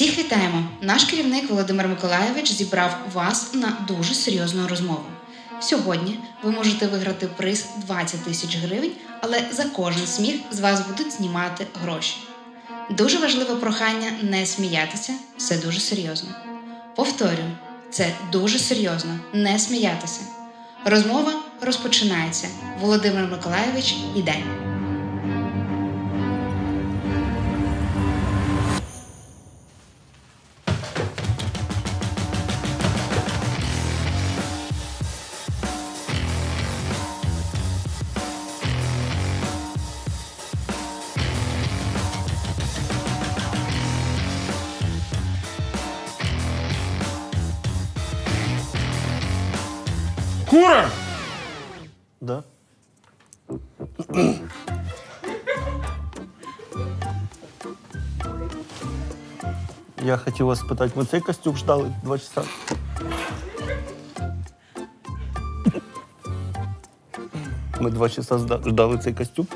Всіх вітаємо! Наш керівник Володимир Миколайович зібрав вас на дуже серйозну розмову. Сьогодні ви можете виграти приз 20 тисяч гривень, але за кожен сміх з вас будуть знімати гроші. Дуже важливе прохання не сміятися, все дуже серйозно. Повторюю, це дуже серйозно, не сміятися. Розмова розпочинається. Володимир Миколайович іде. Кура! Да. Я хотів вас спитати, мы цей костюм ждали два часа? Ми два часа ждали цей костюм.